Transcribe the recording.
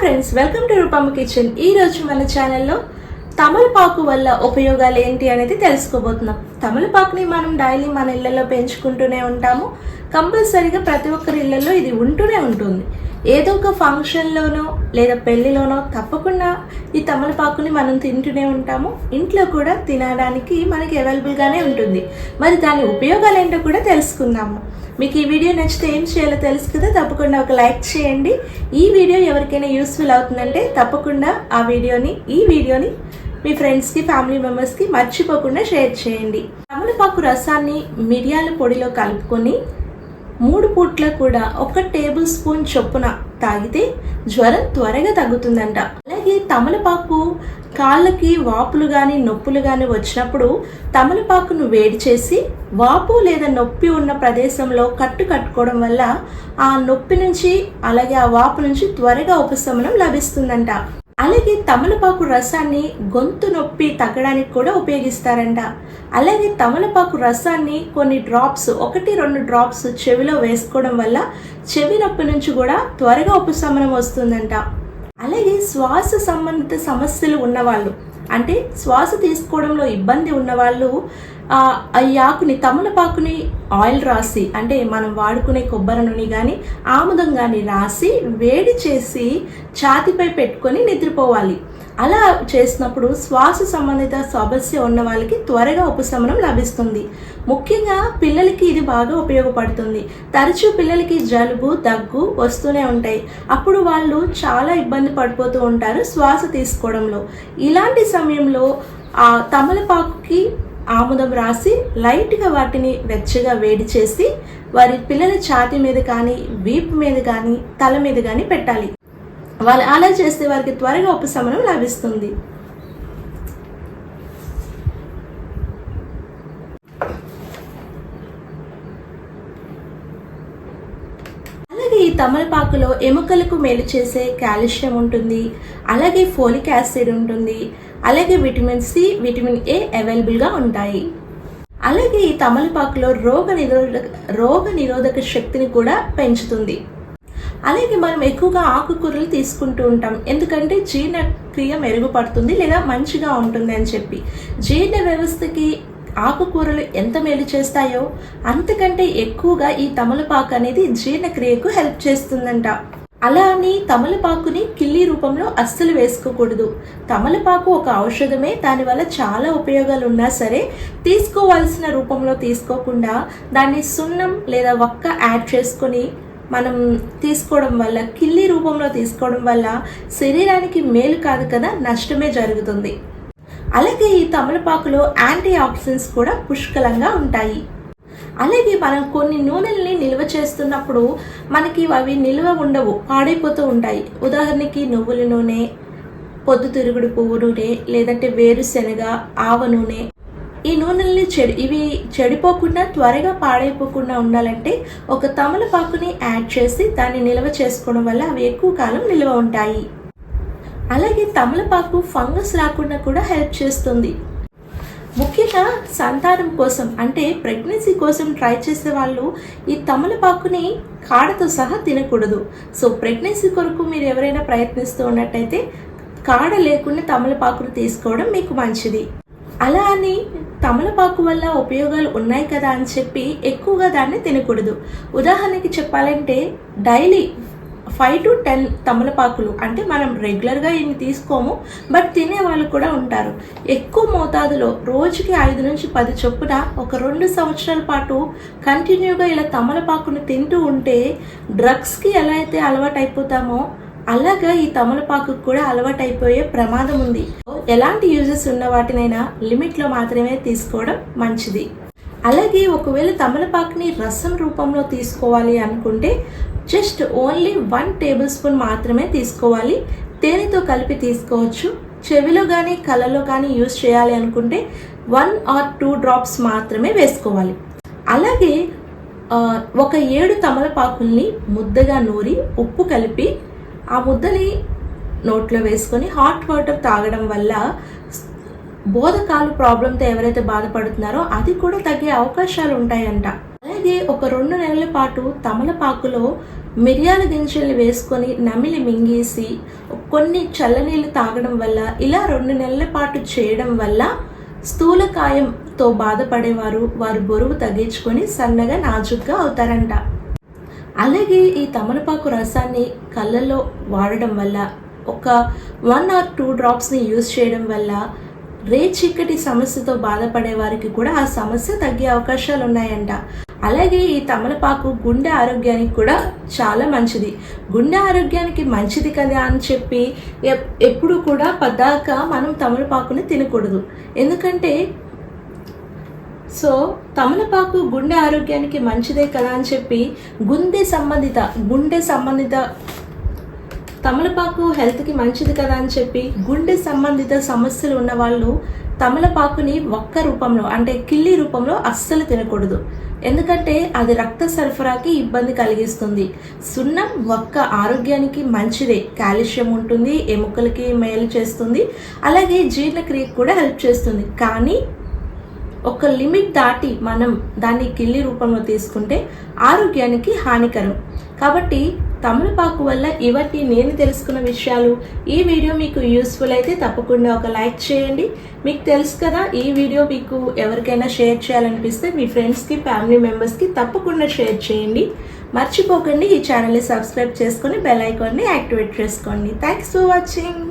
Friends welcome to Rupamma kitchen. ఈరోజు మన ఛానల్లో తమలపాకు వల్ల ఉపయోగాలు ఏంటి అనేది తెలుసుకోబోతున్నాం. తమలపాకుని మనం డైలీ మన ఇళ్ళలో పెంచుకుంటూనే ఉంటాము. కంపల్సరీగా ప్రతి ఒక్కరి ఇళ్ళలో ఇది ఉంటూనే ఉంటుంది. ఏదో ఒక ఫంక్షన్లోనో లేదా పెళ్ళిలోనో తప్పకుండా ఈ తమలపాకుని మనం తింటూనే ఉంటాము. ఇంట్లో కూడా తినడానికి మనకి అవైలబుల్గానే ఉంటుంది. మరి దాని ఉపయోగాలు ఏంటో కూడా తెలుసుకుందాము. మీకు ఈ వీడియో నచ్చితే ఏం చేయాలో తెలుసు కదా తప్పకుండా ఒక లైక్ చేయండి. ఈ వీడియో ఎవరికైనా యూస్ఫుల్ అవుతుందంటే తప్పకుండా ఆ వీడియోని ఈ వీడియోని మీ ఫ్రెండ్స్కి ఫ్యామిలీ మెంబర్స్కి మర్చిపోకుండా షేర్ చేయండి. తమలపాకు రసాన్ని మిరియాల పొడిలో కలుపుకొని మూడు పూట్ల కూడా ఒక టేబుల్ స్పూన్ చొప్పున తాగితే జ్వరం త్వరగా తగ్గుతుందంట. అలాగే తమలపాకు కాళ్ళకి వాపులు కానీ నొప్పులు కానీ వచ్చినప్పుడు తమలపాకును వేడి చేసి వాపు లేదా నొప్పి ఉన్న ప్రదేశంలో కట్టు కట్టుకోవడం వల్ల ఆ నొప్పి నుంచి అలాగే ఆ వాపు నుంచి త్వరగా ఉపశమనం లభిస్తుందంట. అలాగే తమలపాకు రసాన్ని గొంతు నొప్పి తగ్గడానికి కూడా ఉపయోగిస్తారంట. అలాగే తమలపాకు రసాన్ని కొన్ని డ్రాప్స్ ఒకటి రెండు డ్రాప్స్ చెవిలో వేసుకోవడం వల్ల చెవి నొప్పి నుంచి కూడా త్వరగా ఉపశమనం వస్తుందంట. అలాగే శ్వాస సంబంధిత సమస్యలు ఉన్నవాళ్ళు అంటే శ్వాస తీసుకోవడంలో ఇబ్బంది ఉన్నవాళ్ళు ఈ ఆకుని తమలపాకుని ఆయిల్ రాసి అంటే మనం వాడుకునే కొబ్బరి నూనె కానీ ఆముదం కానీ రాసి వేడి చేసి ఛాతిపై పెట్టుకొని నిద్రపోవాలి. అలా చేసినప్పుడు శ్వాస సంబంధిత సమస్య ఉన్న వాళ్ళకి త్వరగా ఉపశమనం లభిస్తుంది. ముఖ్యంగా పిల్లలకి ఇది బాగా ఉపయోగపడుతుంది. తరచూ పిల్లలకి జలుబు దగ్గు వస్తూనే ఉంటాయి. అప్పుడు వాళ్ళు చాలా ఇబ్బంది పడిపోతూ ఉంటారు శ్వాస తీసుకోవడంలో. ఇలాంటి సమయంలో ఆ తమలపాకుకి ఆముదం రాసి లైట్గా వాటిని వెచ్చగా వేడి చేసి వారి పిల్లల ఛాతి మీద కానీ వీపు మీద కానీ తల మీద కానీ పెట్టాలి. వాళ్ళు అలా చేస్తే వారికి త్వరగా ఉపశమనం లభిస్తుంది. అలాగే ఈ తమలపాకులో ఎముకలకు మేలు చేసే కాల్షియం ఉంటుంది. అలాగే ఫోలిక్ యాసిడ్ ఉంటుంది. అలాగే విటమిన్ సి విటమిన్ ఏ అవైలబుల్గా ఉంటాయి. అలాగే ఈ తమలపాకులో రోగ నిరోధక రోగ నిరోధక శక్తిని కూడా పెంచుతుంది. అలాగే మనం ఎక్కువగా ఆకుకూరలు తీసుకుంటూ ఉంటాం. ఎందుకంటే జీర్ణక్రియ మెరుగుపడుతుంది లేదా మంచిగా ఉంటుంది అని చెప్పి. జీర్ణ వ్యవస్థకి ఆకుకూరలు ఎంత మేలు చేస్తాయో అంతకంటే ఎక్కువగా ఈ తమలపాకు అనేది జీర్ణక్రియకు హెల్ప్ చేస్తుందంట. అలా అని తమలపాకుని కిల్లి రూపంలో అస్సలు వేసుకోకూడదు. తమలపాకు ఒక ఔషధమే దానివల్ల చాలా ఉపయోగాలు ఉన్నా సరే తీసుకోవాల్సిన రూపంలో తీసుకోకుండా దాన్ని సున్నం లేదా వక్క యాడ్ చేసుకొని మనం తీసుకోవడం వల్ల కిల్లి రూపంలో తీసుకోవడం వల్ల శరీరానికి మేలు కాదు కదా నష్టమే జరుగుతుంది. అలాగే ఈ తమలపాకులో యాంటీ ఆక్సిడెంట్స్ కూడా పుష్కలంగా ఉంటాయి. అలాగే మనం కొన్ని నూనెల్ని నిల్వ చేస్తున్నప్పుడు మనకి అవి నిల్వ ఉండవు పాడైపోతూ ఉంటాయి. ఉదాహరణకి నువ్వుల నూనె పొద్దుతిరుగుడు పువ్వు నూనె లేదంటే వేరుశెనగ ఆవ నూనె. ఈ నూనెల్ని చెడి ఇవి చెడిపోకుండా త్వరగా పాడైపోకుండా ఉండాలంటే ఒక తమలపాకుని యాడ్ చేసి దాన్ని నిల్వ చేసుకోవడం వల్ల అవి ఎక్కువ కాలం నిల్వ ఉంటాయి. అలాగే తమలపాకు ఫంగస్ రాకుండా కూడా హెల్ప్ చేస్తుంది. ముఖ్యంగా సంతానం కోసం అంటే ప్రెగ్నెన్సీ కోసం ట్రై చేసే వాళ్ళు ఈ తమలపాకుని కాడతో సహా తినకూడదు. సో ప్రెగ్నెన్సీ కొరకు మీరు ఎవరైనా ప్రయత్నిస్తూ ఉన్నట్టయితే కాడ లేకుండా తమలపాకును తీసుకోవడం మీకు మంచిది. అలా అని తమలపాకు వల్ల ఉపయోగాలు ఉన్నాయి కదా అని చెప్పి ఎక్కువగా దాన్ని తినకూడదు. ఉదాహరణకి చెప్పాలంటే డైలీ ఫైవ్ టు టెన్ తమలపాకులు అంటే మనం రెగ్యులర్గా ఇన్ని తీసుకోము బట్ తినే వాళ్ళు కూడా ఉంటారు. ఎక్కువ మోతాదులో రోజుకి ఐదు నుంచి పది చొప్పున ఒక రెండు సంవత్సరాల పాటు కంటిన్యూగా ఇలా తమలపాకును తింటూ ఉంటే డ్రగ్స్కి ఎలా అయితే అలవాటు అయిపోతామో అలాగా ఈ తమలపాకు కూడా అలవాటు అయిపోయే ప్రమాదం ఉంది. ఎలాంటి యూజెస్ ఉన్న వాటినైనా లిమిట్లో మాత్రమే తీసుకోవడం మంచిది. అలాగే ఒకవేళ తమలపాకుని రసం రూపంలో తీసుకోవాలి అనుకుంటే just only one tablespoon మాత్రమే తీసుకోవాలి. తేనెతో కలిపి తీసుకోవచ్చు. చెవిలో కానీ కళ్ళలో కానీ యూజ్ చేయాలి అనుకుంటే వన్ ఆర్ టూ డ్రాప్స్ మాత్రమే వేసుకోవాలి. అలాగే ఒక ఏడు తమలపాకుల్ని ముద్దగా నూరి ఉప్పు కలిపి ఆ ముద్దని నోట్లో వేసుకొని హాట్ వాటర్ తాగడం వల్ల బోధకాలు ప్రాబ్లంతో ఎవరైతే బాధపడుతున్నారో అది కూడా తగ్గే అవకాశాలు ఉంటాయంట. అలాగే ఒక రెండు నెలల పాటు తమలపాకులో మిరియాల గింజల్ని వేసుకొని నమిలి మింగేసి కొన్ని చల్లనీళ్ళు తాగడం వల్ల ఇలా రెండు నెలల పాటు చేయడం వల్ల స్థూలకాయంతో బాధపడేవారు వారు బరువు తగ్గించుకొని సన్నగా నాజుగ్గా అవుతారంట. అలాగే ఈ తమలపాకు రసాన్ని కళ్ళల్లో వాడడం వల్ల ఒక వన్ ఆర్ టూ డ్రాప్స్ని యూజ్ చేయడం వల్ల రే చీకటి సమస్యతో బాధపడే వారికి కూడా ఆ సమస్య తగ్గే అవకాశాలు ఉన్నాయంట అలాగే ఈ తమలపాకు గుండె ఆరోగ్యానికి కూడా చాలా మంచిది. గుండె ఆరోగ్యానికి మంచిది కదా అని చెప్పి ఎప్పుడు కూడా పద్దాక మనం తమలపాకుని తినకూడదు. ఎందుకంటే సో తమలపాకు గుండె ఆరోగ్యానికి మంచిదే కదా అని చెప్పి గుండె సంబంధిత గుండె సంబంధిత తమలపాకు హెల్త్కి మంచిది కదా అని చెప్పి గుండె సంబంధిత సమస్యలు ఉన్న వాళ్ళు తమలపాకుని ఒక్క రూపంలో అంటే కిల్లి రూపంలో అస్సలు తినకూడదు. ఎందుకంటే అది రక్త సరఫరాకి ఇబ్బంది కలిగిస్తుంది. సున్నం ఒక్క ఆరోగ్యానికి మంచిదే. కాల్షియం ఉంటుంది ఎముకలకి మేలు చేస్తుంది. అలాగే జీర్ణక్రియకు కూడా హెల్ప్ చేస్తుంది. కానీ ఒక లిమిట్ దాటి మనం దాన్ని కిల్లి రూపంలో తీసుకుంటే ఆరోగ్యానికి హానికరం. కాబట్టి తమలపాకు వల్ల ఇవన్నీ నేను తెలుసుకున్న విషయాలు. ఈ వీడియో మీకు యూస్ఫుల్ అయితే తప్పకుండా ఒక లైక్ చేయండి. మీకు తెలుసు కదా ఈ వీడియో మీకు ఎవరికైనా షేర్ చేయాలనిపిస్తే మీ ఫ్రెండ్స్కి ఫ్యామిలీ మెంబర్స్కి తప్పకుండా షేర్ చేయండి. మర్చిపోకండి ఈ ఛానల్ని సబ్స్క్రైబ్ చేసుకొని బెల్ ఐకాన్ని యాక్టివేట్ చేసుకోండి. Thanks for watching